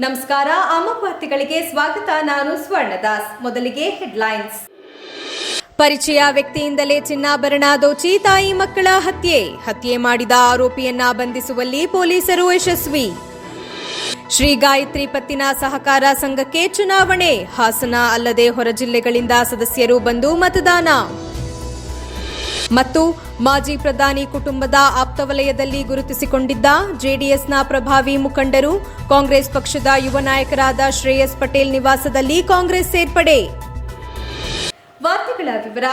ನಮಸ್ಕಾರ ವಾರ್ತೆಗಳಿಗೆ ಸ್ವಾಗತ. ನಾನು ಸ್ವರ್ಣದಾಸ್. ಮೊದಲಿಗೆ ಹೆಡ್ಲೈನ್ಸ್. ಪರಿಚಯ ವ್ಯಕ್ತಿಯಿಂದಲೇ ಚಿನ್ನಾಭರಣ ದೋಚಿ ತಾಯಿ ಮಕ್ಕಳ ಹತ್ಯೆ. ಹತ್ಯೆ ಮಾಡಿದ ಆರೋಪಿಯನ್ನ ಬಂಧಿಸುವಲ್ಲಿ ಪೊಲೀಸರು ಯಶಸ್ವಿ. ಶ್ರೀ ಗಾಯತ್ರಿ ಪತ್ತಿನ ಸಹಕಾರ ಸಂಘಕ್ಕೆ ಚುನಾವಣೆ. ಹಾಸನ ಅಲ್ಲದೆ ಹೊರ ಜಿಲ್ಲೆಗಳಿಂದ ಸದಸ್ಯರು ಬಂದು ಮತದಾನ. ಮತ್ತು ಮಾಜಿ ಪ್ರಧಾನಿ ಕುಟುಂಬದ ಆಪ್ತವಲಯದಲ್ಲಿ ಗುರುತಿಸಿಕೊಂಡಿದ್ದ ಜೆಡಿಎಸ್ನ ಪ್ರಭಾವಿ ಮುಖಂಡರು, ಕಾಂಗ್ರೆಸ್ ಪಕ್ಷದ ಯುವ ನಾಯಕರಾದ ಶ್ರೇಯಸ್ ಪಟೇಲ್ ನಿವಾಸದಲ್ಲಿ ಕಾಂಗ್ರೆಸ್ ಸೇರ್ಪಡೆ. ವಾರ್ತೆಗಳ ವಿವರ.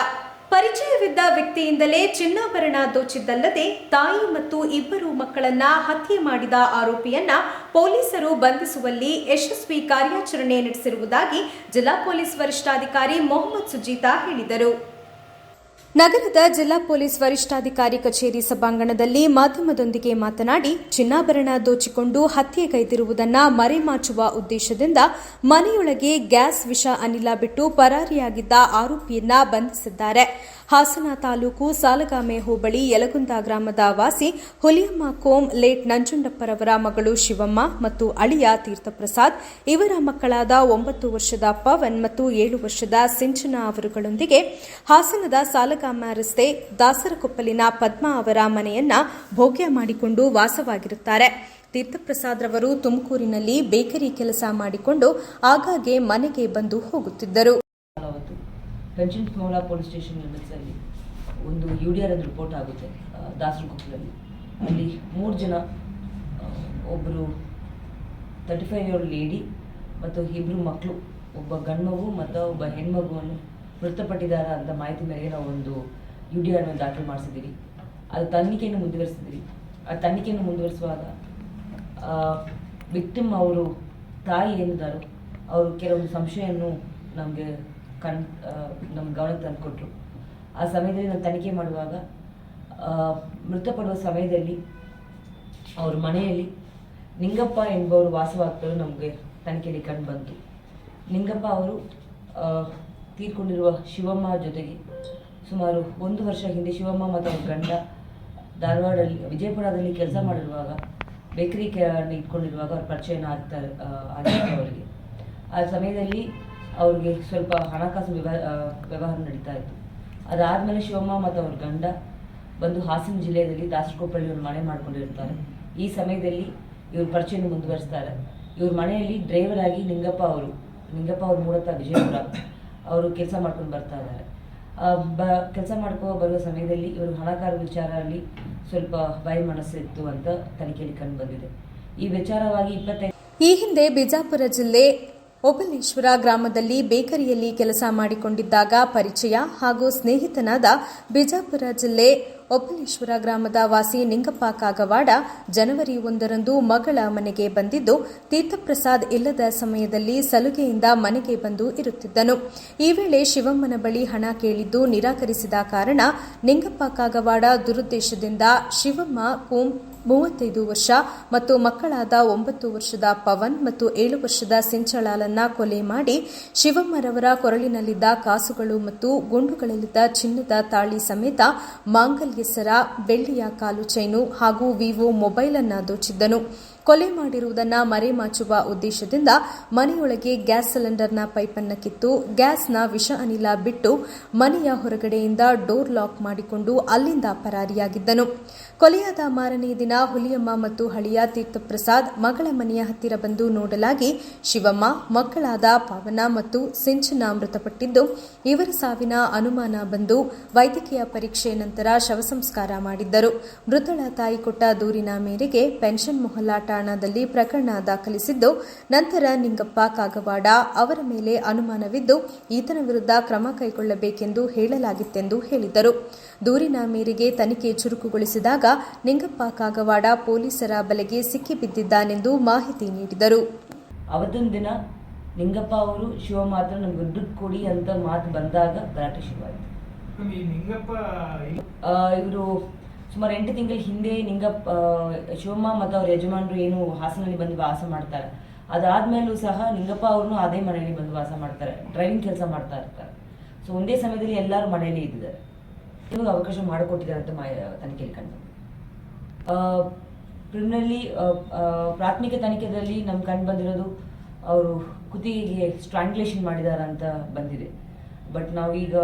ಪರಿಚಯವಿದ್ದ ವ್ಯಕ್ತಿಯಿಂದಲೇ ಚಿನ್ನಾಭರಣ ದೋಚಿದ್ದಲ್ಲದೆ ತಾಯಿ ಮತ್ತು ಇಬ್ಬರು ಮಕ್ಕಳನ್ನ ಹತ್ಯೆ ಮಾಡಿದ ಆರೋಪಿಯನ್ನ ಪೊಲೀಸರು ಬಂಧಿಸುವಲ್ಲಿ ಯಶಸ್ವಿ ಕಾರ್ಯಾಚರಣೆ ನಡೆಸಿರುವುದಾಗಿ ಜಿಲ್ಲಾ ಪೊಲೀಸ್ ವರಿಷ್ಠಾಧಿಕಾರಿ ಮೊಹಮ್ಮದ್ ಸುಜೀತಾ ಹೇಳಿದರು. ನಗರದ ಜಿಲ್ಲಾ ಪೊಲೀಸ್ ವರಿಷ್ಠಾಧಿಕಾರಿ ಕಚೇರಿ ಸಭಾಂಗಣದಲ್ಲಿ ಮಾಧ್ಯಮದೊಂದಿಗೆ ಮಾತನಾಡಿ, ಚಿನ್ನಾಭರಣ ದೋಚಿಕೊಂಡು ಹತ್ಯೆಗೈದಿರುವುದನ್ನು ಮರೆಮಾಚುವ ಉದ್ದೇಶದಿಂದ ಮನೆಯೊಳಗೆ ಗ್ಯಾಸ್ ವಿಷ ಅನಿಲ ಬಿಟ್ಟು ಪರಾರಿಯಾಗಿದ್ದ ಆರೋಪಿಯನ್ನ ಬಂಧಿಸಿದ್ದಾರೆ. ಹಾಸನ ತಾಲೂಕು ಸಾಲಗಾಮೆ ಹೋಬಳಿ ಯಲಗುಂದ ಗ್ರಾಮದ ವಾಸಿ ಹುಲಿಯಮ್ಮ ಕೋಮ್ ಲೇಟ್ ನಂಜುಂಡಪ್ಪರವರ ಮಗಳು ಶಿವಮ್ಮ ಮತ್ತು ಅಳಿಯ ತೀರ್ಥಪ್ರಸಾದ್, ಇವರ ಮಕ್ಕಳಾದ ಒಂಬತ್ತು ವರ್ಷದ ಪವನ್ ಮತ್ತು ಏಳು ವರ್ಷದ ಸಿಂಚನ ಅವರುಗಳೊಂದಿಗೆ ಹಾಸನದ ಸಾಲಗಾಮ ರಸ್ತೆ ದಾಸರಕೊಪ್ಪಲಿನ ಪದ್ಮಾ ಅವರ ಮನೆಯನ್ನ ಭೋಗ್ಯ ಮಾಡಿಕೊಂಡು ವಾಸವಾಗಿರುತ್ತಾರೆ. ತೀರ್ಥಪ್ರಸಾದ್ ರವರು ತುಮಕೂರಿನಲ್ಲಿ ಬೇಕರಿ ಕೆಲಸ ಮಾಡಿಕೊಂಡು ಆಗಾಗ್ಗೆ ಮನೆಗೆ ಬಂದು ಹೋಗುತ್ತಿದ್ದರು. ಪೆನ್ಷನ್ ಮೌಲಾ ಪೊಲೀಸ್ ಸ್ಟೇಷನ್ ಲಿಮಿಟ್ಸಲ್ಲಿ ಒಂದು ಯು ಡಿ ಆರ್ ಅದು ರಿಪೋರ್ಟ್ ಆಗುತ್ತೆ ದಾಸರಗುಪ್ಪದಲ್ಲಿ ಅಲ್ಲಿ ಮೂರು ಜನ ಒಬ್ಬರು ತರ್ಟಿ ಫೈವ್ ಇಯರ್ ಲೇಡಿ ಮತ್ತು ಇಬ್ಬರು ಮಕ್ಕಳು ಒಬ್ಬ ಗಂಡ್ಮಗು ಮತ್ತು ಒಬ್ಬ ಹೆಣ್ಮಗುವನ್ನು ಮೃತಪಟ್ಟಿದ್ದಾರೆ ಅಂತ ಮಾಹಿತಿ ಮೇಲೆ ನಾವು ಒಂದು ಯು ಡಿ ಆರ್ನ ದಾಖಲು ಮಾಡಿಸಿದ್ದೀವಿ. ಅದು ತನಿಖೆಯನ್ನು ಮುಂದುವರಿಸಿದ್ದೀವಿ. ಆ ತನಿಖೆಯನ್ನು ಮುಂದುವರಿಸುವಾಗ ವಿಕ್ಟಿಮ್ ಅವರು ತಾಯಿ ಏನಿದ್ದಾರೋ, ಅವರು ಕೆಲವೊಂದು ಸಂಶಯವನ್ನು ನಮಗೆ ಕಣ್ ನಮ್ಮ ಗಮನಕ್ಕೆ ತಂದುಕೊಟ್ರು. ಆ ಸಮಯದಲ್ಲಿ ನಾವು ತನಿಖೆ ಮಾಡುವಾಗ ಮೃತಪಡುವ ಸಮಯದಲ್ಲಿ ಅವ್ರ ಮನೆಯಲ್ಲಿ ನಿಂಗಪ್ಪ ಎಂಬವರು ವಾಸವಾಗ್ತರು ನಮಗೆ ತನಿಖೆಯಲ್ಲಿ ಕಂಡು ಬಂತು. ನಿಂಗಪ್ಪ ಅವರು ತೀರ್ಕೊಂಡಿರುವ ಶಿವಮ್ಮ ಜೊತೆಗೆ ಸುಮಾರು ಒಂದು ವರ್ಷ ಹಿಂದೆ ಶಿವಮ್ಮ ಮತ್ತು ಅವ್ರ ಗಂಡ ಧಾರವಾಡಲ್ಲಿ, ವಿಜಯಪುರದಲ್ಲಿ ಕೆಲಸ ಮಾಡಿರುವಾಗ, ಬೇಕರಿ ಇಟ್ಕೊಂಡಿರುವಾಗ ಅವ್ರ ಪರಿಚಯನ ಆಗ್ತಾರೆ ಅವರಿಗೆ. ಆ ಸಮಯದಲ್ಲಿ ಅವ್ರಿಗೆ ಸ್ವಲ್ಪ ಹಣಕಾಸು ವ್ಯವಹಾರ ನಡೀತಾ ಇತ್ತು. ಅದಾದಮೇಲೆ ಶಿವಮ್ಮ ಮತ್ತು ಅವ್ರ ಗಂಡ ಬಂದು ಹಾಸನ ಜಿಲ್ಲೆಯಲ್ಲಿ ದಾಸರಕೊಪ್ಪಳ್ಳಿ ಒಂದು ಮನೆ ಮಾಡ್ಕೊಂಡಿರ್ತಾರೆ. ಈ ಸಮಯದಲ್ಲಿ ಇವ್ರ ಪರಿಚಯನ ಮುಂದುವರಿಸ್ತಾರೆ. ಇವ್ರ ಮನೆಯಲ್ಲಿ ಡ್ರೈವರ್ ಆಗಿ ನಿಂಗಪ್ಪ ಅವರು, ನಿಂಗಪ್ಪ ಅವ್ರ ಮೂಲತಃ ವಿಜಯಪುರ ಅವರು ಕೆಲಸ ಮಾಡ್ಕೊಂಡು ಬರ್ತಾ ಇದ್ದಾರೆ. ಬ, ಕೆಲಸ ಮಾಡ್ಕೋ ಬರುವ ಸಮಯದಲ್ಲಿ ಇವರು ಹಣಕಾರ ವಿಚಾರದಲ್ಲಿ ಸ್ವಲ್ಪ ಭಯ ಮನಸ್ಸಿತ್ತು ಅಂತ ತನಿಖೆಯಲ್ಲಿ ಕಂಡು ಬಂದಿದೆ. ಈ ವಿಚಾರವಾಗಿ ಇಪ್ಪತ್ತೈದು ಈ ಹಿಂದೆ ಬಿಜಾಪುರ ಜಿಲ್ಲೆ ಒಬಲೇಶ್ವರ ಗ್ರಾಮದಲ್ಲಿ ಬೇಕರಿಯಲ್ಲಿ ಕೆಲಸ ಮಾಡಿಕೊಂಡಿದ್ದಾಗ ಪರಿಚಯ ಹಾಗೂ ಸ್ನೇಹಿತನಾದ ಬಿಜಾಪುರ ಜಿಲ್ಲೆ ಒಬ್ಬಲೇಶ್ವರ ಗ್ರಾಮದ ವಾಸಿ ನಿಂಗಪ್ಪ ಕಾಗವಾಡ ಜನವರಿ ಒಂದರಂದು ಮಗಳ ಮನೆಗೆ ಬಂದಿದ್ದು, ತೀರ್ಥಪ್ರಸಾದ್ ಇಲ್ಲದ ಸಮಯದಲ್ಲಿ ಸಲುಗೆಯಿಂದ ಮನೆಗೆ ಬಂದು ಇರುತ್ತಿದ್ದನು. ಈ ವೇಳೆ ಶಿವಮ್ಮನ ಬಳಿ ಹಣ ಕೇಳಿದ್ದು ನಿರಾಕರಿಸಿದ ಕಾರಣ ನಿಂಗಪ್ಪ ಕಾಗವಾಡ ದುರುದ್ದೇಶದಿಂದ ಶಿವಮ್ಮ ಕೋಂ ಮೂವತ್ತೈದು ವರ್ಷ ಮತ್ತು ಮಕ್ಕಳಾದ ಒಂಬತ್ತು ವರ್ಷದ ಪವನ್ ಮತ್ತು ಏಳು ವರ್ಷದ ಸಿಂಚಳಾಲನ್ನ ಕೊಲೆ ಮಾಡಿ ಶಿವಮ್ಮರವರ ಕೊರಳಿನಲ್ಲಿದ್ದ ಕಾಸುಗಳು ಮತ್ತು ಗುಂಡುಗಳಲ್ಲಿದ್ದ ಚಿನ್ನದ ತಾಳಿ ಸಮೇತ ಮಾಂಗಲ್ಯಸರ ಬೆಳ್ಳಿಯ ಕಾಲು ಚೈನು ಹಾಗೂ ವಿವೋ ಮೊಬೈಲ್ ಅನ್ನ ದೋಚಿದ್ದನು. ಕೊಲೆ ಮಾಡಿರುವುದನ್ನ ಮರೆಮಾಚುವ ಉದ್ದೇಶದಿಂದ ಮನೆಯೊಳಗೆ ಗ್ಯಾಸ್ ಸಿಲಿಂಡರ್ನ ಪೈಪನ್ನ ಕಿತ್ತು ಗ್ಯಾಸ್ನ ವಿಷ ಅನಿಲ ಬಿಟ್ಟು ಮನೆಯ ಹೊರಗಡೆಯಿಂದ ಡೋರ್ ಲಾಕ್ ಮಾಡಿಕೊಂಡು ಅಲ್ಲಿಂದ ಪರಾರಿಯಾಗಿದ್ದನು. ಕೊಲೆಯಾದ ಮಾರನೇ ದಿನ ಹುಲಿಯಮ್ಮ ಮತ್ತು ಹಳಿಯ ತೀರ್ಥಪ್ರಸಾದ್ ಮಗಳ ಮನೆಯ ಹತ್ತಿರ ಬಂದು ನೋಡಲಾಗಿ ಶಿವಮ್ಮ ಮಕ್ಕಳಾದ ಪಾವನ ಮತ್ತು ಸಿಂಚನ ಮೃತಪಟ್ಟಿದ್ದು, ಇವರ ಸಾವಿನ ಅನುಮಾನ ಬಂದು ವೈದ್ಯಕೀಯ ಪರೀಕ್ಷೆ ನಂತರ ಶವ ಸಂಸ್ಕಾರ ಮಾಡಿದ್ದರು. ಮೃತಳ ತಾಯಿ ಕೊಟ್ಟ ದೂರಿನ ಮೇರೆಗೆ ಪೆನ್ಷನ್ ಮೊಹಲ್ಲಾ ಠಾಣಾದಲ್ಲಿ ಪ್ರಕರಣ ದಾಖಲಿಸಿದ್ದು, ನಂತರ ನಿಂಗಪ್ಪ ಕಾಗವಾಡ ಅವರ ಮೇಲೆ ಅನುಮಾನವಿದ್ದು, ಈತನ ವಿರುದ್ಧ ಕ್ರಮ ಕೈಗೊಳ್ಳಬೇಕೆಂದು ಹೇಳಲಾಗಿತ್ತೆಂದು ಹೇಳಿದರು. ದೂರಿನ ಮೇರೆಗೆ ತನಿಖೆ ಚುರುಕುಗೊಳಿಸಿದಾಗ ನಿಂಗಪ್ಪ ಕಾಗವಾಡ ಪೊಲೀಸರ ಬಲೆಗೆ ಸಿಕ್ಕಿಬಿದ್ದಿದ್ದಾನೆಂದು ಮಾಹಿತಿ ನೀಡಿದರು. ಅವತ್ತಿನ ದಿನ ನಿಂಗಪ್ಪ ಅವರು ಶಿವ ಮಾತ್ರ ನಮ್ಗೆ ದುಡ್ಡು ಕೊಡಿ ಅಂತ ಮಾತು ಬಂದಾಗ ಗಲಾಟೆ ಶುರುವಾಯಿತು. ಈ ನಿಂಗಪ್ಪ ಇವರು ಸುಮಾರು ಎಂಟು ತಿಂಗಳ ಹಿಂದೆ ನಿಂಗಪ್ಪ ಶಿವಮ್ಮ ಮತ್ತು ಅವ್ರ ಯಜಮಾನರು ಏನು ಹಾಸನಲ್ಲಿ ಬಂದು ವಾಸ ಮಾಡ್ತಾರೆ. ಅದಾದ್ಮೇಲೂ ಸಹ ನಿಂಗಪ್ಪ ಅವ್ರನ್ನೂ ಅದೇ ಮನೆಯಲ್ಲಿ ಬಂದು ವಾಸ ಮಾಡ್ತಾರೆ ಡ್ರೈವಿಂಗ್ ಕೆಲಸ ಮಾಡ್ತಾ ಇರ್ತಾರೆ. ಸೊ ಒಂದೇ ಸಮಯದಲ್ಲಿ ಎಲ್ಲರೂ ಮನೆಯಲ್ಲಿ ಇದ್ದಿದ್ದಾರೆ. ಅವಕಾಶ ಮಾಡಿಕೊಟ್ಟಿದ್ದಾರೆ ಅಂತ ಮಾ ತನಿಖೆಯಲ್ಲಿ ಕಂಡು ಕ್ರಿಮಿನಲಿ ಪ್ರಾಥಮಿಕ ತನಿಖೆಯಲ್ಲಿ ನಮ್ಗೆ ಕಂಡು ಬಂದಿರೋದು ಅವರು ಕುತಿಗೆ ಸ್ಟ್ರಾಂಗ್ಲೇಷನ್ ಮಾಡಿದಾರ ಅಂತ ಬಂದಿದೆ. ಬಟ್ ನಾವೀಗ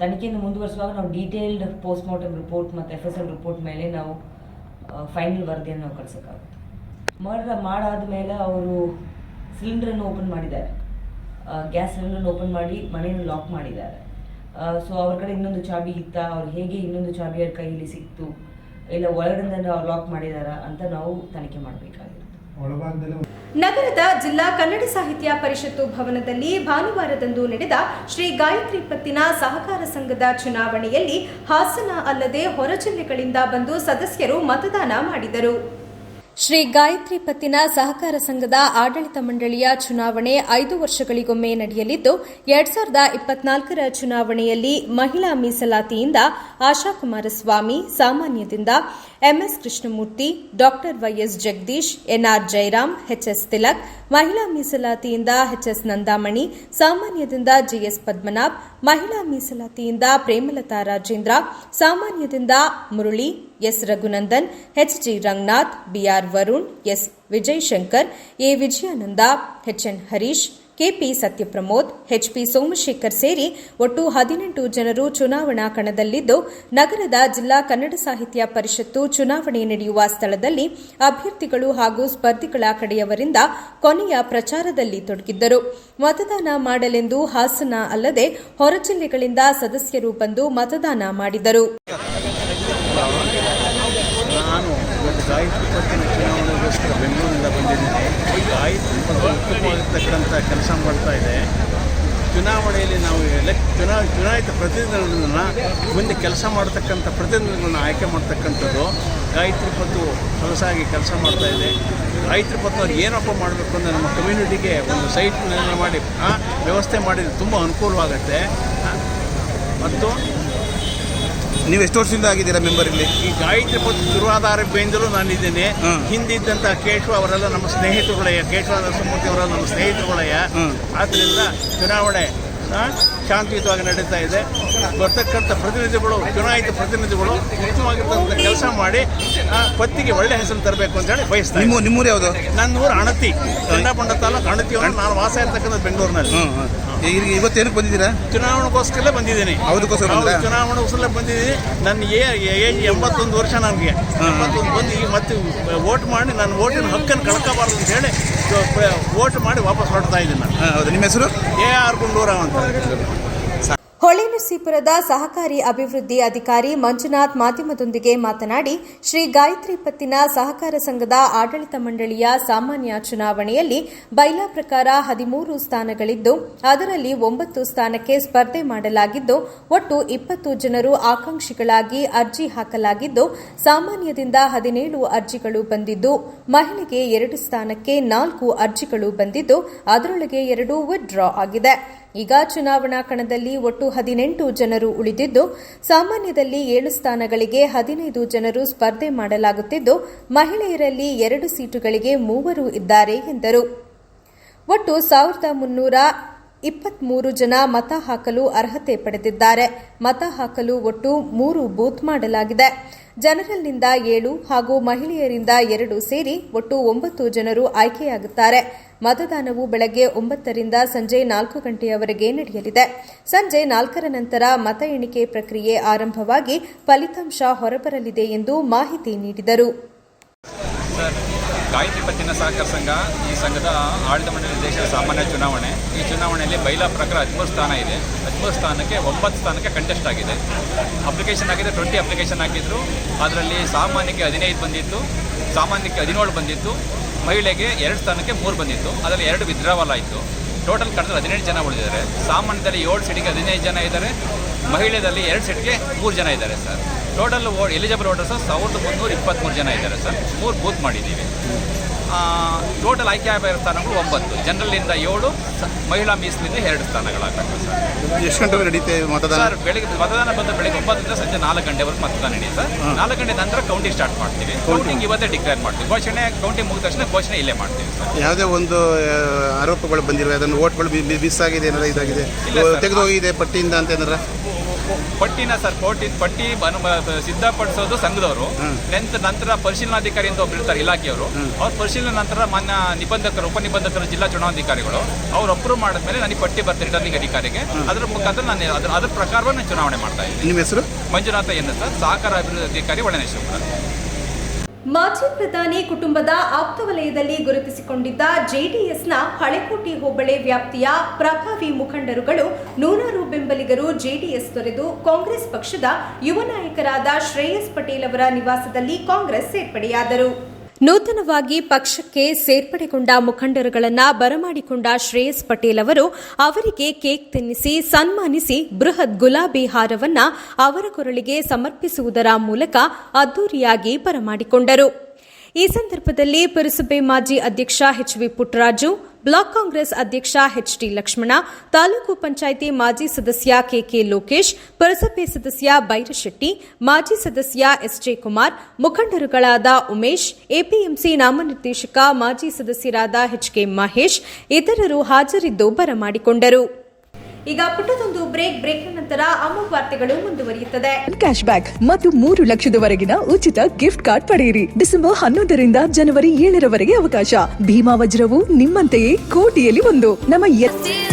ತನಿಖೆಯನ್ನು ಮುಂದುವರಿಸುವಾಗ ನಾವು ಡೀಟೇಲ್ಡ್ ಪೋಸ್ಟ್ ಮಾರ್ಟಮ್ ರಿಪೋರ್ಟ್ ಮತ್ತು ಎಫ್ ಎಸ್ ಎಲ್ ರಿಪೋರ್ಟ್ ಮೇಲೆ ನಾವು ಫೈನಲ್ ವರದಿಯನ್ನು ನಾವು ಕಳ್ಸೋಕ್ಕಾಗುತ್ತೆ. ಮರ್ಡರ್ ಮಾಡಾದ ಮೇಲೆ ಅವರು ಸಿಲಿಂಡ್ರನ್ನು ಓಪನ್ ಮಾಡಿದ್ದಾರೆ. ಗ್ಯಾಸ್ ಸಿಲಿಂಡರ್ನ ಓಪನ್ ಮಾಡಿ ಮನೆಯನ್ನು ಲಾಕ್ ಮಾಡಿದ್ದಾರೆ. ಸೊ ಅವ್ರ ಕಡೆ ಇನ್ನೊಂದು ಚಾಬಿ ಇತ್ತ, ಅವ್ರು ಹೇಗೆ ಇನ್ನೊಂದು ಚಾಬಿ ಅವ್ರ ಕೈಯಲ್ಲಿ ಸಿಕ್ತು ಇಲ್ಲ ಒಳಗಡೆ ಲಾಕ್ ಮಾಡಿದಾರ ಅಂತ ನಾವು ತನಿಖೆ ಮಾಡಬೇಕಾಗಿರುತ್ತೆ. ನಗರದ ಜಿಲ್ಲಾ ಕನ್ನಡ ಸಾಹಿತ್ಯ ಪರಿಷತ್ತು ಭವನದಲ್ಲಿ ಭಾನುವಾರದಂದು ನಡೆದ ಶ್ರೀ ಗಾಯತ್ರಿ ಪತ್ತಿನ ಸಹಕಾರ ಸಂಘದ ಚುನಾವಣೆಯಲ್ಲಿ ಹಾಸನ ಅಲ್ಲದೆ ಹೊರ ಜಿಲ್ಲೆಗಳಿಂದ ಬಂದು ಸದಸ್ಯರು ಮತದಾನ ಮಾಡಿದರು. ಶ್ರೀ ಗಾಯತ್ರಿ ಪತ್ತಿನ ಸಹಕಾರ ಸಂಘದ ಆಡಳಿತ ಮಂಡಳಿಯ ಚುನಾವಣೆ ಐದು ವರ್ಷಗಳಿಗೊಮ್ಮೆ ನಡೆಯಲಿದ್ದು, ಎರಡ್ ಸಾವಿರದ ಇಪ್ಪತ್ನಾಲ್ಕರ ಚುನಾವಣೆಯಲ್ಲಿ ಮಹಿಳಾ ಮೀಸಲಾತಿಯಿಂದ Asha Kumaraswamy ಸಾಮಾನ್ಯದಿಂದ M S Krishnamurthy, doctor Y S Jagadish N R Jayaram H S Tilak, ಮಹಿಳಾ ಮೀಸಲಾತಿಯಿಂದ ಎಚ್ಎಸ್ ನಂದಾಮಣಿ, ಸಾಮಾನ್ಯದಿಂದ ಜಿಎಸ್ ಪದ್ಮನಾಭ್, ಮಹಿಳಾ ಮೀಸಲಾತಿಯಿಂದ Premalatha Rajendra, ಸಾಮಾನ್ಯದಿಂದ Murali, S Raghunandan H G Ranganath B R Varun, S Vijay Shankar A Vijayananda H N Harish K P Satyapramod, H P Somashekar ಸೇರಿ ಒಟ್ಟು ಹದಿನೆಂಟು ಜನರು ಚುನಾವಣಾ ಕಣದಲ್ಲಿದ್ದು, ನಗರದ ಜಿಲ್ಲಾ ಕನ್ನಡ ಸಾಹಿತ್ಯ ಪರಿಷತ್ತು ಚುನಾವಣೆ ನಡೆಯುವ ಸ್ಥಳದಲ್ಲಿ ಅಭ್ಯರ್ಥಿಗಳು ಹಾಗೂ ಸ್ಪರ್ಧಿಗಳ ಕಡೆಯವರಿಂದ ಕೊನೆಯ ಪ್ರಚಾರದಲ್ಲಿ ತೊಡಗಿದ್ದರು. ಮತದಾನ ಮಾಡಲೆಂದು ಹಾಸನ ಅಲ್ಲದೆ ಹೊರ ಜಿಲ್ಲೆಗಳಿಂದ ಸದಸ್ಯರು ಬಂದು ಮತದಾನ ಮಾಡಿದರು. ನಾನು ಬೆಂಗಳೂರಿನಿಂದ ಬಂದಿದ್ದೇನೆ. ಈ ಗಾಯತ್ರಿ ಉತ್ತಮವಾಗಿರ್ತಕ್ಕಂಥ ಕೆಲಸ ಮಾಡ್ತಾ ಇದೆ. ಚುನಾವಣೆಯಲ್ಲಿ ನಾವು ಎಲೆಕ್ ಚುನಾ ಚುನಾಯಿತ ಪ್ರತಿನಿಧಿಗಳನ್ನ ಮುಂದೆ ಕೆಲಸ ಮಾಡ್ತಕ್ಕಂಥ ಪ್ರತಿನಿಧಿಗಳನ್ನ ಆಯ್ಕೆ ಮಾಡ್ತಕ್ಕಂಥದ್ದು ಗಾಯತ್ರಿ ಪತ್ತು ಹೊಲಸಾಗಿ ಕೆಲಸ ಮಾಡ್ತಾ ಇದೆ. ಗಾಯತ್ರಿ ಪತ್ತು ಅವ್ರು ಏನಪ್ಪ ಮಾಡಬೇಕು ಅಂದರೆ ನಮ್ಮ ಕಮ್ಯುನಿಟಿಗೆ ಒಂದು ಸೈಟ್ ಮಾಡಿ ವ್ಯವಸ್ಥೆ ಮಾಡಿದರೆ ತುಂಬ ಅನುಕೂಲವಾಗುತ್ತೆ. ಮತ್ತು ನೀವು ಎಷ್ಟು ವರ್ಷದಿಂದ ಆಗಿದ್ದೀರಾ ಮೆಂಬರ್ ಇಲ್ಲಿ? ಈ ಗಾಯತ್ರಿ ಮತ್ತು ಶುರುವಾದಾರ ಆರಂಭದಿಂದಲೂ ನಾನಿದ್ದೇನೆ. ಇದ್ದೇನೆ ಹಿಂದಿದ್ದಂಥ ಕೇಶವ ಅವರೆಲ್ಲ ನಮ್ಮ ಸ್ನೇಹಿತರುಗಳಯ್ಯ. ಕೇಶವ ನರಸಿಂಹಮೂರ್ತಿ ಅವರೆಲ್ಲ ನಮ್ಮ ಸ್ನೇಹಿತರುಗಳಯ್ಯ. ಆದ್ದರಿಂದ ಚುನಾವಣೆ ಶಾಂತಿಯುತವಾಗಿ ನಡೀತಾ ಇದೆ. ಬರ್ತಕ್ಕಂಥ ಪ್ರತಿನಿಧಿಗಳು ಚುನಾಯಿತ ಪ್ರತಿನಿಧಿಗಳು ಉತ್ತಮವಾಗಿರ್ತಕ್ಕಂಥ ಕೆಲಸ ಮಾಡಿ ಆ, ಪತ್ತಿಗೆ ಒಳ್ಳೆ ಹೆಸರು ತರಬೇಕು ಅಂತ ಹೇಳಿ ಬಯಸ್ತಾರೆ ನಿಮ್ಮ ನಿಮ್ಮೂರು ಯಾವುದು? ನನ್ನ ಊರು ಅಣತಿ ಚನ್ನಪಂಡ ತಾಲೂಕು ಅಣತಿ ಊರು. ನಾನು ವಾಸ ಇರ್ತಕ್ಕಂಥ ಬೆಂಗಳೂರಿನಲ್ಲಿ. ಈಗ ಇವತ್ತೇನಕ್ಕೆ ಬಂದಿದ್ದೀರಾ? ಚುನಾವಣೆಗೋಸ್ಕರ ಬಂದಿದ್ದೀನಿ. ಬಂದ್ರಾ? ಚುನಾವಣೆಗೋಸ್ಕರ ಬಂದಿದ್ದೀನಿ. ನನ್ನ ಏಜ್ ಎಂಬತ್ತೊಂದು ವರ್ಷ ನನಗೆ. ಎಂಬತ್ತೊಂದು ಬಂದು ಈಗ ಮತ್ತೆ ವೋಟ್ ಮಾಡಿ ನನ್ನ ವೋಟಿನ ಹಕ್ಕನ್ನು ಕಳ್ಕೋಬಾರ್ದು ಅಂತ ಹೇಳಿ ವೋಟ್ ಮಾಡಿ ವಾಪಸ್ ಹೊರಡ್ತಾ ಇದ್ದೀನಿ ನಾನು. ಹೌದು. ನಿಮ್ಮ ಹೆಸರು? ಎ ಆರ್ ಗುಂಡೂರಾವ್ ಅಂತ. ಹೊಳೆನರಸೀಪುರದ ಸಹಕಾರಿ ಅಭಿವೃದ್ಧಿ ಅಧಿಕಾರಿ ಮಂಜುನಾಥ್ ಮಾಧ್ಯಮದೊಂದಿಗೆ ಮಾತನಾಡಿ, ಶ್ರೀ ಗಾಯತ್ರಿ ಪತ್ತಿನ ಸಹಕಾರ ಸಂಘದ ಆಡಳಿತ ಮಂಡಳಿಯ ಸಾಮಾನ್ಯ ಚುನಾವಣೆಯಲ್ಲಿ ಬೈಲಾ ಪ್ರಕಾರ ಹದಿಮೂರು ಸ್ಥಾನಗಳಿದ್ದು, ಅದರಲ್ಲಿ ಒಂಬತ್ತು ಸ್ಥಾನಕ್ಕೆ ಸ್ಪರ್ಧೆ ಮಾಡಲಾಗಿದ್ದು, ಒಟ್ಟು ಇಪ್ಪತ್ತು ಜನರು ಆಕಾಂಕ್ಷಿಗಳಾಗಿ ಅರ್ಜಿ ಹಾಕಲಾಗಿದ್ದು, ಸಾಮಾನ್ಯದಿಂದ ಹದಿನೇಳು ಅರ್ಜಿಗಳು ಬಂದಿದ್ದು, ಮಹಿಳೆಗೆ ಎರಡು ಸ್ಥಾನಕ್ಕೆ ನಾಲ್ಕು ಅರ್ಜಿಗಳು ಬಂದಿದ್ದು, ಅದರೊಳಗೆ ಎರಡು ವಿತ್ಡ್ರಾ ಆಗಿದೆ. ಈಗ ಚುನಾವಣಾ ಕಣದಲ್ಲಿ ಒಟ್ಟು ಹದಿನೆಂಟು ಜನರು ಉಳಿದಿದ್ದು, ಸಾಮಾನ್ಯದಲ್ಲಿ ಏಳು ಸ್ಥಾನಗಳಿಗೆ ಹದಿನೈದು ಜನರು ಸ್ಪರ್ಧೆ ಮಾಡಲಾಗುತ್ತಿದ್ದು, ಮಹಿಳೆಯರಲ್ಲಿ ಎರಡು ಸೀಟುಗಳಿಗೆ ಮೂವರು ಇದ್ದಾರೆ ಎಂದರು. ಒಟ್ಟು ಸಾವಿರದ ಮುನ್ನೂರ ಇಪ್ಪತ್ಮೂರು ಜನ ಮತ ಹಾಕಲು ಅರ್ಹತೆ ಪಡೆದಿದ್ದಾರೆ. ಮತ ಹಾಕಲು ಒಟ್ಟು ಮೂರು ಬೂತ್ ಮಾಡಲಾಗಿದೆ. ಜನರಲ್ನಿಂದ ಏಳು ಹಾಗೂ ಮಹಿಳೆಯರಿಂದ ಎರಡು ಸೇರಿ ಒಟ್ಟು ಒಂಬತ್ತು ಜನರು ಆಯ್ಕೆಯಾಗುತ್ತಾರೆ. ಮತದಾನವು ಬೆಳಗ್ಗೆ ಒಂಬತ್ತರಿಂದ ಸಂಜೆ ನಾಲ್ಕು ಗಂಟೆಯವರೆಗೆ ನಡೆಯಲಿದೆ. ಸಂಜೆ ನಾಲ್ಕರ ನಂತರ ಮತ ಎಣಿಕೆ ಪ್ರಕ್ರಿಯೆ ಆರಂಭವಾಗಿ ಫಲಿತಾಂಶ ಹೊರಬರಲಿದೆ ಎಂದು ಮಾಹಿತಿ ನೀಡಿದರು. ಗಾಯತ್ರಿ ಪತ್ತಿನ ಸಹಕಾರ ಸಂಘ ಈ ಸಂಘದ ಆಡಳಿತ ಮಂಡಳಿ ದೇಶದ ಸಾಮಾನ್ಯ ಚುನಾವಣೆ. ಈ ಚುನಾವಣೆಯಲ್ಲಿ ಬೈಲಾ ಪ್ರಕಾರ ಹದಿಮೂರು ಸ್ಥಾನ ಇದೆ. ಹದಿಮೂರು ಸ್ಥಾನಕ್ಕೆ ಒಂಬತ್ತು ಸ್ಥಾನಕ್ಕೆ ಕಂಟೆಸ್ಟ್ ಆಗಿದೆ. ಅಪ್ಲಿಕೇಶನ್ ಆಗಿದೆ ಟ್ವೆಂಟಿ ಅಪ್ಲಿಕೇಶನ್ ಹಾಕಿದ್ರು. ಅದರಲ್ಲಿ ಸಾಮಾನ್ಯಕ್ಕೆ ಹದಿನೈದು ಬಂದಿತ್ತು, ಸಾಮಾನ್ಯಕ್ಕೆ ಹದಿನೇಳು ಬಂದಿತ್ತು, ಮಹಿಳೆಗೆ ಎರಡು ಸ್ಥಾನಕ್ಕೆ ಮೂರು ಬಂದಿತ್ತು, ಅದರಲ್ಲಿ ಎರಡು ವಿದ್ರಾವಲ್ ಆಯಿತು. ಟೋಟಲ್ ಕಡಿದ್ರೆ ಹದಿನೆಂಟು ಜನ ಉಳಿದಿದ್ದಾರೆ. ಸಾಮಾನ್ಯದಲ್ಲಿ ಏಳು ಸೀಟಿಗೆ ಹದಿನೈದು ಜನ ಇದ್ದಾರೆ. ಮಹಿಳೆಯಲ್ಲಿ ಎರಡು ಸೀಟ್ಗೆ ಮೂರು ಜನ ಇದ್ದಾರೆ ಸರ್ ಟೋಟಲ್ ಓ ಎಲಿಜಿಬಲ್ ವೋಟರ್ಸ್ ಸಾವಿರದ ಮುನ್ನೂರ ಇಪ್ಪತ್ತ್ಮೂರು ಜನ ಇದ್ದಾರೆ ಸರ್. ಮೂರು ಬೂತ್ ಮಾಡಿದ್ದೀವಿ. ಟೋಟಲ್ ಆಯ್ಕೆ ಆಗಿರೋ ಸ್ಥಾನಗಳು ಒಂಬತ್ತು. ಜನರಲ್ಲಿಂದ ಏಳು ಮಹಿಳಾ ಮೀಸಲಿಂದ ಎರಡು ಸ್ಥಾನಗಳಾಗಬೇಕು ಸರ್. ಎಷ್ಟು ಗಂಟೆ ನಡೀತೆ ಮತದಾನ? ಸರ್ ಬೆಳಿಗ್ಗೆ ಮತದಾನ ಬಂದ ಬೆಳಿಗ್ಗೆ ಒಂಬತ್ತರಿಂದ ಸಂಜೆ ನಾಲ್ಕು ಗಂಟೆವರೆಗೂ ಮತದಾನ ನಡೆಯುತ್ತೆ ಸರ್. ನಾಲ್ಕು ಗಂಟೆ ನಂತರ ಕೌಂಟಿಂಗ್ ಸ್ಟಾರ್ಟ್ ಮಾಡ್ತೀವಿ. ಕೌಂಟಿಂಗ್ ಇವತ್ತೇ ಡಿಕ್ಲೇರ್ ಮಾಡ್ತೀವಿ. ಘೋಷಣೆ ಕೌಂಟಿಂಗ್ ಮುಗಿದ ತಕ್ಷಣ ಘೋಷಣೆ ಇಲ್ಲೇ ಮಾಡ್ತೀವಿ ಸರ್. ಯಾವುದೇ ಒಂದು ಆರೋಪಗಳು ಬಂದಿರುವ ಅದನ್ನು ಓಟ್ಗಳು ಮಿಸ್ ಆಗಿದೆ ಏನಾರ ಇದಾಗಿದೆ? ತೆಗೆದು ಹೋಗಿದೆ ಪಟ್ಟಿಯಿಂದ ಅಂತ ಏನಾರ? ಪಟ್ಟಿನ ಸರ್ ಕೋರ್ಟಿ ಪಟ್ಟಿ ಸಿದ್ಧಪಡಿಸೋದು ಸಂಘದವರು. ನಂತರ ನಂತರ ಪರಿಶೀಲನಾಧಿಕಾರಿ ಅಂತ ಒಬ್ರು ಇರ್ತಾರೆ ಇಲಾಖೆಯವರು. ಅವ್ರ ಪರಿಶೀಲನೆ ನಂತರ ಮಾನ್ಯ ನಿಬಂಧಕರು ಉಪನಿಬಂಧಕರು ಜಿಲ್ಲಾ ಚುನಾವಣಾಧಿಕಾರಿಗಳು ಅವ್ರು ಅಪ್ರೂವ್ ಮಾಡಿದ್ಮೇಲೆ ನನಗೆ ಪಟ್ಟಿ ಬರ್ತದೆ ರಿಟರ್ನಿಂಗ್ ಅಧಿಕಾರಿಗೆ. ಅದರ ಮುಖಾಂತರ ನಾನು ಅದ್ರ ಅದ್ರ ಪ್ರಕಾರವಾಗಿ ನಾನು ಚುನಾವಣೆ ಮಾಡ್ತಾ ಇದ್ದೀನಿ. ನಿಮ್ಮ ಹೆಸರು? ಮಂಜುನಾಥ ಎನ್ ಸರ್ ಸಹಕಾರ ಅಭಿವೃದ್ಧಿ ಅಧಿಕಾರಿ ಒಳನೇಶ್ವರ ಮಾಜಿ ಪ್ರಧಾನಿ ಕುಟುಂಬದ ಆಪ್ತ ವಲಯದಲ್ಲಿ ಗುರುತಿಸಿಕೊಂಡಿದ್ದ ಜೆಡಿಎಸ್ನ ಹಳೆಕೋಟೆ ಹೋಬಳಿ ವ್ಯಾಪ್ತಿಯ ಪ್ರಭಾವಿ ಮುಖಂಡರುಗಳು ನೂರಾರು ಬೆಂಬಲಿಗರು ಜೆಡಿಎಸ್ ತೊರೆದು ಕಾಂಗ್ರೆಸ್ ಪಕ್ಷದ ಯುವ ನಾಯಕರಾದ ಶ್ರೇಯಸ್ ಪಟೇಲ್ ಅವರ ನಿವಾಸದಲ್ಲಿ ಕಾಂಗ್ರೆಸ್ ಸೇರ್ಪಡೆಯಾದರು. ನೂತನವಾಗಿ ಪಕ್ಷಕ್ಕೆ ಸೇರ್ಪಡೆಗೊಂಡ ಮುಖಂಡರುಗಳನ್ನು ಬರಮಾಡಿಕೊಂಡ ಶ್ರೇಯಸ್ ಪಟೇಲ್ ಅವರು ಅವರಿಗೆ ಕೇಕ್ ತಿನ್ನಿಸಿ, ಸನ್ಮಾನಿಸಿ ಬೃಹತ್ ಗುಲಾಬಿ ಹಾರವನ್ನ ಅವರ ಕೊರಳಿಗೆ ಸಮರ್ಪಿಸುವುದರ ಮೂಲಕ ಅದ್ದೂರಿಯಾಗಿ ಬರಮಾಡಿಕೊಂಡರು. ಈ ಸಂದರ್ಭದಲ್ಲಿ ಪುರಸಭೆ ಮಾಜಿ ಅಧ್ಯಕ್ಷ H V Puttaraju block Congress ಅಧ್ಯಕ್ಷ ಎಚ್ ಟಿ ಲಕ್ಷ್ಮಣ, ತಾಲೂಕು ಪಂಚಾಯಿತಿ ಮಾಜಿ ಸದಸ್ಯ ಕೆಕೆ ಲೋಕೇಶ್, ಪುರಸಭೆ ಸದಸ್ಯ ಬೈರಶೆಟ್ಟಿ, ಮಾಜಿ ಸದಸ್ಯ ಎಸ್ಜೆ ಕುಮಾರ್ ಮುಖಂಡರುಗಳಾದ ಉಮೇಶ್, ಎಪಿಎಂಸಿ ನಾಮನಿರ್ದೇಶಕ ಮಾಜಿ ಸದಸ್ಯರಾದ ಎಚ್ ಕೆ ಮಹೇಶ್, ಇತರರು ಹಾಜರಿದ್ದು ಬರಮಾಡಿಕೊಂಡರು. ಈಗ ಪುಟ್ಟದೊಂದು ಬ್ರೇಕ್ ಬ್ರೇಕ್ ನಂತರ ಅಮೋಘ ವಾರ್ತೆಗಳು ಮುಂದುವರಿಯುತ್ತದೆ. ಕ್ಯಾಶ್ ಬ್ಯಾಕ್ ಮತ್ತು ಮೂರು ಲಕ್ಷದವರೆಗಿನ ಉಚಿತ ಗಿಫ್ಟ್ ಕಾರ್ಡ್ ಪಡೆಯಿರಿ. ಡಿಸೆಂಬರ್ ಹನ್ನೊಂದರಿಂದ ಜನವರಿ ಏಳರವರೆಗೆ ಅವಕಾಶ. ಭೀಮಾ ವಜ್ರವು ನಿಮ್ಮಂತೆಯೇ ಕೋಟಿಯಲ್ಲಿ ಒಂದು. ನಮ್ಮ A-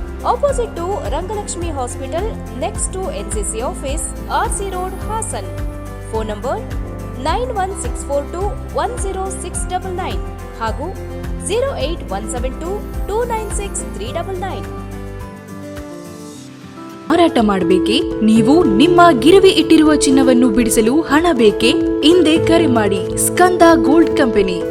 Opposite to Rangalakshmi hospital next to NCC office R C road Hassan phone number nine one six four two one zero six double nine ಹಾಗೂ zero eight one seven two two nine six three double nine ಮಾರಾಟ ಮಾಡಬೇಕೆ? ನೀವು ನಿಮ್ಮ ಗಿರವಿ ಇಟ್ಟಿರುವ ಚಿನ್ನವನ್ನು ಬಿಡಿಸಲು ಹಣ ಬೇಕೆ? ಹಿಂದೆ ಕರೆ ಮಾಡಿ. Skanda gold company.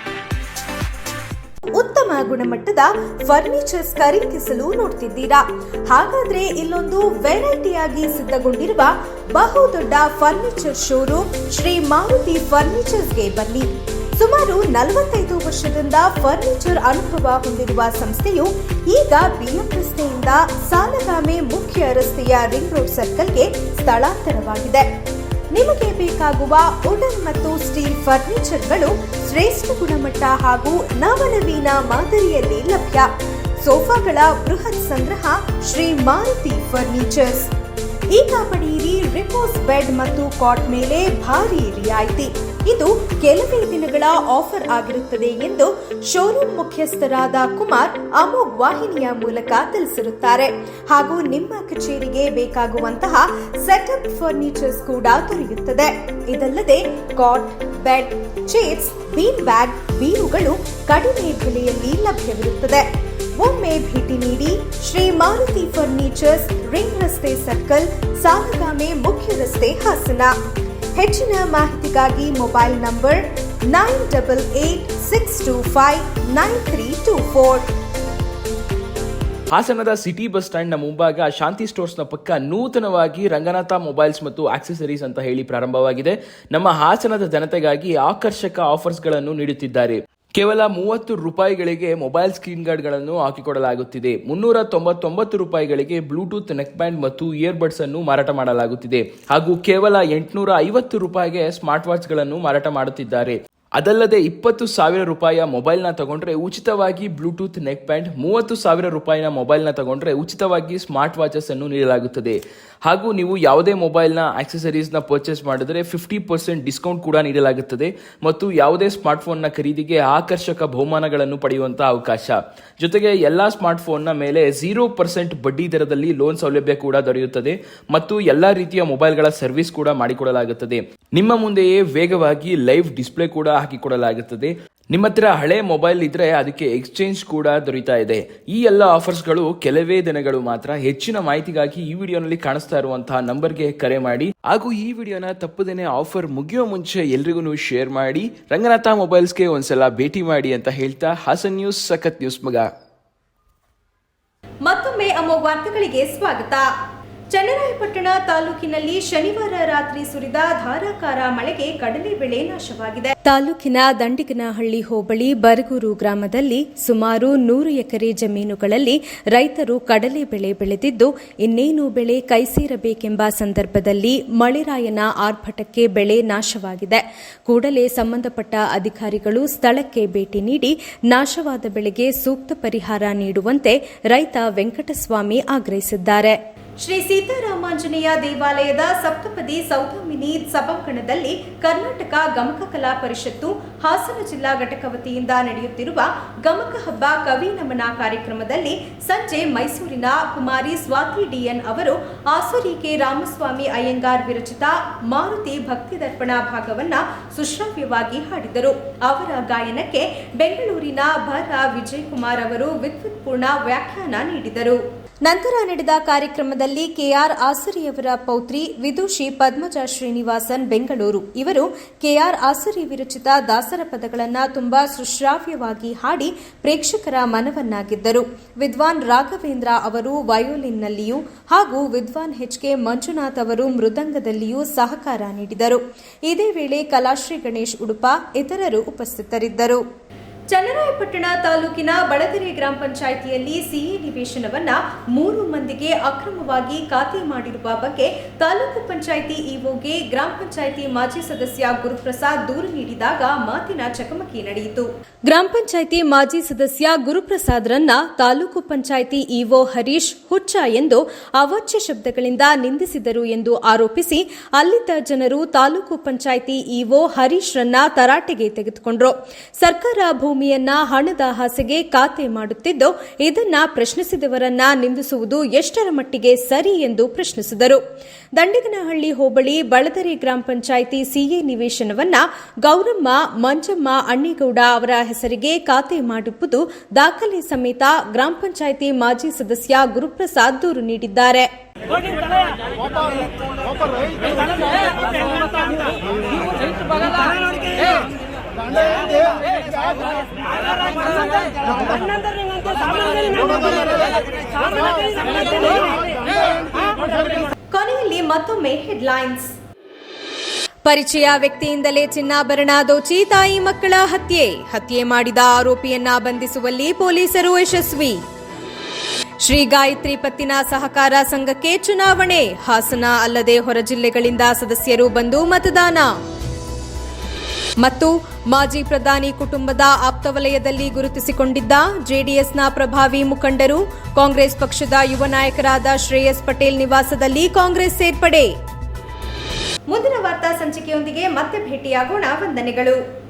ಗುಣಮಟ್ಟದ ಫರ್ನಿಚರ್ಸ್ ಖರೀದಿಸಲು ನೋಡ್ತಿದ್ದೀರಾ? ಹಾಗಾದ್ರೆ ಇಲ್ಲೊಂದು ವೆರೈಟಿಯಾಗಿ ಸಿದ್ಧಗೊಂಡಿರುವ ಬಹುದೊಡ್ಡ ಫರ್ನಿಚರ್ ಶೋರೂಮ್ ಶ್ರೀ ಮಾರುತಿ ಫರ್ನಿಚರ್ಸ್ಗೆ ಬನ್ನಿ. ಸುಮಾರು ನಲವತ್ತೈದು ವರ್ಷದಿಂದ ಫರ್ನಿಚರ್ ಅನುಭವ ಹೊಂದಿರುವ ಸಂಸ್ಥೆಯು ಈಗ ಬಿಎಂ ರಸ್ತೆಯಿಂದ ಸಾಲಗಾಮೆ ಮುಖ್ಯ ರಸ್ತೆಯ ರಿಂಗ್ ರೋಡ್ ಸರ್ಕಲ್ಗೆ ಸ್ಥಳಾಂತರವಾಗಿದೆ. ನಿಮಗೆ ಬೇಕಾಗುವ ವುಡನ್ ಮತ್ತು ಸ್ಟೀಲ್ ಫರ್ನಿಚರ್ಗಳು ಶ್ರೇಷ್ಠ ಗುಣಮಟ್ಟ ಹಾಗೂ ನವನವೀನ ಮಾದರಿಯಲ್ಲಿ ಲಭ್ಯ. ಸೋಫಾಗಳ ಬೃಹತ್ ಸಂಗ್ರಹ ಶ್ರೀ ಮಾರುತಿ ಫರ್ನಿಚರ್ಸ್. ಈಗ ಪಡೆಯಿರಿ ರಿಪೋಸ್ ಬೆಡ್ ಮತ್ತು ಕಾಟ್ ಮೇಲೆ ಭಾರಿ ರಿಯಾಯಿತಿ. ಇದು ಕೆಲವೇ ದಿನಗಳ ಆಫರ್ ಆಗಿರುತ್ತದೆ ಎಂದು ಶೋರೂಮ್ ಮುಖ್ಯಸ್ಥರಾದ ಕುಮಾರ್ ಅಮೋಘ್ ವಾಹಿನಿಯ ಮೂಲಕ ತಿಳಿಸಿರುತ್ತಾರೆ. ಹಾಗೂ ನಿಮ್ಮ ಕಚೇರಿಗೆ ಬೇಕಾಗುವಂತಹ ಸೆಟಪ್ ಫರ್ನಿಚರ್ಸ್ ಕೂಡ ದೊರೆಯುತ್ತದೆ. ಇದಲ್ಲದೆ cot bed chairs bean bag ಬೀರುಗಳು ಕಡಿಮೆ ಬೆಲೆಯಲ್ಲಿ ಲಭ್ಯವಿರುತ್ತದೆ. ಒಮ್ಮೆ ಭೇಟಿ ನೀಡಿ ಶ್ರೀ ಮಾರುತಿ ಫರ್ನಿಚರ್ಸ್ ರಿಂಗ್ ರಸ್ತೆ ಸರ್ಕಲ್ ಸಾಲಗಾಮೆ ಮುಖ್ಯ ರಸ್ತೆ ಹಾಸನ. ಹೆಚ್ಚಿನ ಮಾಹಿತಿಗಾಗಿ mobile number nine double eight six two five nine three two four. ಹಾಸನದ ಸಿಟಿ ಬಸ್ ಸ್ಟ್ಯಾಂಡ್ನ ಮುಂಭಾಗ ಶಾಂತಿ ಸ್ಟೋರ್ಸ್ನ ಪಕ್ಕ ನೂತನವಾಗಿ ರಂಗನಾಥ ಮೊಬೈಲ್ಸ್ ಮತ್ತು ಆಕ್ಸೆಸರೀಸ್ ಅಂತ ಹೇಳಿ ಪ್ರಾರಂಭವಾಗಿದೆ. ನಮ್ಮ ಹಾಸನದ ಜನತೆಗಾಗಿ ಆಕರ್ಷಕ ಆಫರ್ಸ್ಗಳನ್ನು ನೀಡುತ್ತಿದ್ದಾರೆ. ಕೇವಲ ಮೂವತ್ತು ರೂಪಾಯಿಗಳಿಗೆ ಮೊಬೈಲ್ ಸ್ಕ್ರೀನ್ ಗಾರ್ಡ್ಗಳನ್ನು ಹಾಕಿಕೊಡಲಾಗುತ್ತಿದೆ. ಮುನ್ನೂರ ತೊಂಬತ್ತೊಂಬತ್ತು ರೂಪಾಯಿಗಳಿಗೆ ಬ್ಲೂಟೂತ್ ನೆಕ್ ಬ್ಯಾಂಡ್ ಮತ್ತು ಇಯರ್ಬಡ್ಸ್ ಅನ್ನು ಮಾರಾಟ ಮಾಡಲಾಗುತ್ತಿದೆ. ಹಾಗೂ ಕೇವಲ ಎಂಟುನೂರ ಐವತ್ತು ರೂಪಾಯಿಗೆ ಸ್ಮಾರ್ಟ್ ವಾಚ್ಗಳನ್ನು ಮಾರಾಟ ಮಾಡುತ್ತಿದ್ದಾರೆ. ಅದಲ್ಲದೆ ಇಪ್ಪತ್ತು ಸಾವಿರ ರೂಪಾಯಿಯ ಮೊಬೈಲ್ನ ತಗೊಂಡ್ರೆ ಉಚಿತವಾಗಿ ಬ್ಲೂಟೂತ್, ನೆಕ್ ಪ್ಯಾಂಟ್, ಮೂವತ್ತು ಸಾವಿರ ರೂಪಾಯಿನ ಮೊಬೈಲ್ನ ತಗೊಂಡ್ರೆ ಉಚಿತವಾಗಿ ಸ್ಮಾರ್ಟ್ ವಾಚಸ್ ಅನ್ನು ನೀಡಲಾಗುತ್ತದೆ. ಹಾಗೂ ನೀವು ಯಾವುದೇ ಮೊಬೈಲ್ನ ಆಕ್ಸೆಸರೀಸ್ನ ಪರ್ಚೇಸ್ ಮಾಡಿದರೆ ಫಿಫ್ಟಿ ಪರ್ಸೆಂಟ್ ಡಿಸ್ಕೌಂಟ್ ಕೂಡ ನೀಡಲಾಗುತ್ತದೆ ಮತ್ತು ಯಾವುದೇ ಸ್ಮಾರ್ಟ್ಫೋನ್ನ ಖರೀದಿಗೆ ಆಕರ್ಷಕ ಬಹುಮಾನಗಳನ್ನು ಪಡೆಯುವಂತಹ ಅವಕಾಶ. ಜೊತೆಗೆ ಎಲ್ಲ ಸ್ಮಾರ್ಟ್ಫೋನ್ನ ಮೇಲೆ ಝೀರೋ ಪರ್ಸೆಂಟ್ ಬಡ್ಡಿ ದರದಲ್ಲಿ ಲೋನ್ ಸೌಲಭ್ಯ ಕೂಡ ದೊರೆಯುತ್ತದೆ ಮತ್ತು ಎಲ್ಲ ರೀತಿಯ ಮೊಬೈಲ್ಗಳ ಸರ್ವಿಸ್ ಕೂಡ ಮಾಡಿಕೊಡಲಾಗುತ್ತದೆ. ನಿಮ್ಮ ಮುಂದೆಯೇ ವೇಗವಾಗಿ ಲೈವ್ ಡಿಸ್ಪ್ಲೇ ಕೂಡ ಹಾಕಿಕೊಡಲಾಗುತ್ತದೆ ನಿಮ್ಮ ಹತ್ರ ಹಳೆ ಮೊಬೈಲ್ ಇದ್ರೆ ಅದಕ್ಕೆ ಎಕ್ಸ್ಚೇಂಜ್ ಕೂಡ ದೊರೀತಾ ಇದೆ. ಈ ಎಲ್ಲ ಆಫರ್ಸ್ಗಳು ಕೆಲವೇ ದಿನಗಳು ಮಾತ್ರ ಹೆಚ್ಚಿನ ಮಾಹಿತಿಗಾಗಿ ಈ ವಿಡಿಯೋನಲ್ಲಿ ಕಾಣಿಸ್ತಾ ಇರುವಂತಹ ನಂಬರ್ಗೆ ಕರೆ ಮಾಡಿ. ಹಾಗೂ ಈ ವಿಡಿಯೋನ ತಪ್ಪದೇನೆ ಆಫರ್ ಮುಗಿಯೋ ಮುಂಚೆ ಎಲ್ರಿಗೂ ಶೇರ್ ಮಾಡಿ. ರಂಗನಾಥ ಮೊಬೈಲ್ಸ್ಗೆ ಒಂದ್ಸಲ ಭೇಟಿ ಮಾಡಿ ಅಂತ ಹೇಳ್ತಾ ಹಾಸನ್ ನ್ಯೂಸ್, ಸಖತ್ ನ್ಯೂಸ್ ಮಗ. ಮತ್ತೊಮ್ಮೆ ಅಮ್ಮ ವಾರ್ತೆಗಳಿಗೆ ಸ್ವಾಗತ. ಚನ್ನರಾಯಪಟ್ಟಣ ತಾಲೂಕಿನಲ್ಲಿ ಶನಿವಾರ ರಾತ್ರಿ ಸುರಿದ ಧಾರಾಕಾರ ಮಳೆಗೆ ಕಡಲೆ ಬೆಳೆ ನಾಶವಾಗಿದೆ. ತಾಲೂಕಿನ ದಂಡಿಗನಹಳ್ಳಿ ಹೋಬಳಿ ಬರಗೂರು ಗ್ರಾಮದಲ್ಲಿ ಸುಮಾರು ನೂರು ಎಕರೆ ಜಮೀನುಗಳಲ್ಲಿ ರೈತರು ಕಡಲೆ ಬೆಳೆ ಬೆಳೆದಿದ್ದು, ಇನ್ನೇನು ಬೆಳೆ ಕೈ ಸೇರಬೇಕೆಂಬ ಸಂದರ್ಭದಲ್ಲಿ ಮಳೆರಾಯನ ಆರ್ಭಟಕ್ಕೆ ಬೆಳೆ ನಾಶವಾಗಿದೆ. ಕೂಡಲೇ ಸಂಬಂಧಪಟ್ಟ ಅಧಿಕಾರಿಗಳು ಸ್ಥಳಕ್ಕೆ ಭೇಟಿ ನೀಡಿ, ನಾಶವಾದ ಬೆಳೆಗೆ ಸೂಕ್ತ ಪರಿಹಾರ ನೀಡುವಂತೆ ರೈತ ವೆಂಕಟಸ್ವಾಮಿ ಆಗ್ರಹಿಸಿದ್ದಾರೆ. ಶ್ರೀ ಸೀತಾರಾಮಾಂಜನೇಯ ದೇವಾಲಯದ ಸಪ್ತಪದಿ ಸೌದಾಮಿನಿ ಸಭಾಂಗಣದಲ್ಲಿ ಕರ್ನಾಟಕ ಗಮಕ ಕಲಾ ಪರಿಷತ್ತು, ಹಾಸನ ಜಿಲ್ಲಾ ಘಟಕ ವತಿಯಿಂದ ನಡೆಯುತ್ತಿರುವ ಗಮಕ ಹಬ್ಬ ಕವಿ ನಮನ ಕಾರ್ಯಕ್ರಮದಲ್ಲಿ ಸಂಜೆ ಮೈಸೂರಿನ ಕುಮಾರಿ ಸ್ವಾತಿ ಡಿಎನ್ ಅವರು ಆಸುರಿಕೆ ರಾಮಸ್ವಾಮಿ ಅಯ್ಯಂಗಾರ್ ವಿರಚಿತ ಮಾರುತಿ ಭಕ್ತಿ ದರ್ಪಣ ಭಾಗವನ್ನ ಸುಶ್ರಾವ್ಯವಾಗಿ ಹಾಡಿದರು. ಅವರ ಗಾಯನಕ್ಕೆ ಬೆಂಗಳೂರಿನ ಭರ ವಿಜಯಕುಮಾರ್ ಅವರು ವಿದ್ಯುತ್ಪೂರ್ಣ ವ್ಯಾಖ್ಯಾನ ನೀಡಿದರು. ನಂತರ ನಡೆದ ಕಾರ್ಯಕ್ರಮದಲ್ಲಿ ಕೆಆರ್ ಆಸರಿಯವರ ಪೌತ್ರಿ ವಿದುಷಿ ಪದ್ಮಜಾ ಶ್ರೀನಿವಾಸನ್ ಬೆಂಗಳೂರು. ಇವರು ಕೆಆರ್ ಆಸರಿ ವಿರಚಿತ ದಾಸರ ಪದಗಳನ್ನು ತುಂಬಾ ಸುಶ್ರಾವ್ಯವಾಗಿ ಹಾಡಿ ಪ್ರೇಕ್ಷಕರ ಮನವನ್ನಾಗಿದ್ದರು. ವಿದ್ವಾನ್ ರಾಘವೇಂದ್ರ ಅವರು ವಯೋಲಿನ್ನಲ್ಲಿಯೂ ಹಾಗೂ ವಿದ್ವಾನ್ ಎಚ್ ಕೆ ಮಂಜುನಾಥ್ ಅವರು ಮೃದಂಗದಲ್ಲಿಯೂ ಸಹಕಾರ ನೀಡಿದರು. ಇದೇ ವೇಳೆ ಕಲಾಶ್ರೀ ಗಣೇಶ್ ಉಡುಪ ಇತರರು ಉಪಸ್ಥಿತರಿದ್ದರು. ಚನ್ನರಾಯಪಟ್ಟಣ ತಾಲೂಕಿನ ಬಳಗೆರೆ ಗ್ರಾಮ ಪಂಚಾಯಿತಿಯಲ್ಲಿ ಸಿಎ ನಿವೇಶನವನ್ನ ಮೂರು ಮಂದಿಗೆ ಅಕ್ರಮವಾಗಿ ಖಾತೆ ಮಾಡಿರುವ ಬಗ್ಗೆ ತಾಲೂಕು ಪಂಚಾಯಿತಿ ಇಒಗೆ ಗ್ರಾಮ ಪಂಚಾಯಿತಿ ಮಾಜಿ ಸದಸ್ಯ ಗುರುಪ್ರಸಾದ್ ದೂರು ನೀಡಿದಾಗ ಮಾತಿನ ಚಕಮಕಿ ನಡೆಯಿತು. ಗ್ರಾಮ ಪಂಚಾಯಿತಿ ಮಾಜಿ ಸದಸ್ಯ ಗುರುಪ್ರಸಾದ್ರನ್ನ ತಾಲೂಕು ಪಂಚಾಯಿತಿ ಇಒ ಹರೀಶ್ ಹುಚ್ಚ ಎಂದು ಅವಾಚ್ಯ ಶಬ್ದಗಳಿಂದ ನಿಂದಿಸಿದರು ಎಂದು ಆರೋಪಿಸಿ ಅಲ್ಲಿದ್ದ ಜನರು ತಾಲೂಕು ಪಂಚಾಯಿತಿ ಇಒ ಹರೀಶ್ ರನ್ನ ತರಾಟೆಗೆ ತೆಗೆದುಕೊಂಡರು. ಸರ್ಕಾರ ಭೂಮಿಯನ್ನ, ಹಣದ ಆಸೆಗೆ ಖಾತೆ ಮಾಡುತ್ತಿದ್ದು, ಇದನ್ನ ಪ್ರಶ್ನಿಸಿದವರನ್ನ ನಿಂದಿಸುವುದು ಎಷ್ಟರ ಮಟ್ಟಿಗೆ ಸರಿ ಎಂದು ಪ್ರಶ್ನಿಸಿದರು. ದಂಡಿಗನಹಳ್ಳಿ ಹೋಬಳಿ ಬಳದರಿ ಗ್ರಾಮ ಪಂಚಾಯಿತಿ ಸಿಎ ನಿವೇಶನವನ್ನ ಗೌರಮ್ಮ, ಮಂಜಮ್ಮ, ಅಣ್ಣಿಗೌಡ ಅವರ ಹೆಸರಿಗೆ ಖಾತೆ ಮಾಡಿರುವುದು ದಾಖಲೆ ಸಮೇತ ಗ್ರಾಮ ಪಂಚಾಯಿತಿ ಮಾಜಿ ಸದಸ್ಯ ಗುರುಪ್ರಸಾದ್ ದೂರು ನೀಡಿದ್ದಾರೆ. ಕೊನೆಯಲ್ಲಿ ಮತ್ತೊಮ್ಮೆ ಹೆಡ್ಲೈನ್ಸ್. ಪರಿಚಯ ವ್ಯಕ್ತಿಯಿಂದಲೇ ಚಿನ್ನಾಭರಣ ದೋಚಿ ತಾಯಿ ಮಕ್ಕಳ ಹತ್ಯೆ. ಹತ್ಯೆ ಮಾಡಿದ ಆರೋಪಿಯನ್ನ ಬಂಧಿಸುವಲ್ಲಿ ಪೊಲೀಸರು ಯಶಸ್ವಿ. ಶ್ರೀ ಗಾಯತ್ರಿ ಪತ್ತಿನ ಸಹಕಾರ ಸಂಘಕ್ಕೆ ಚುನಾವಣೆ. ಹಾಸನ ಅಲ್ಲದೆ ಹೊರ ಜಿಲ್ಲೆಗಳಿಂದ ಸದಸ್ಯರು ಬಂದು ಮತದಾನ. ಮತ್ತು ಮಾಜಿ ಪ್ರಧಾನಿ ಕುಟುಂಬದ ಆಪ್ತವಲಯದಲ್ಲಿ ಗುರುತಿಸಿಕೊಂಡಿದ್ದ ಜೆಡಿಎಸ್ನ ಪ್ರಭಾವಿ ಮುಖಂಡರು, ಕಾಂಗ್ರೆಸ್ ಪಕ್ಷದ ಯುವ ನಾಯಕರಾದ ಶ್ರೇಯಸ್ ಪಟೇಲ್ ನಿವಾಸದಲ್ಲಿ ಕಾಂಗ್ರೆಸ್ ಸೇರ್ಪಡೆ. ಮುಂದಿನ ವಾರ್ತಾ ಸಂಚಿಕೆಯೊಂದಿಗೆ ಮತ್ತೆ ಭೇಟಿಯಾಗೋಣ. ವಂದನೆಗಳು.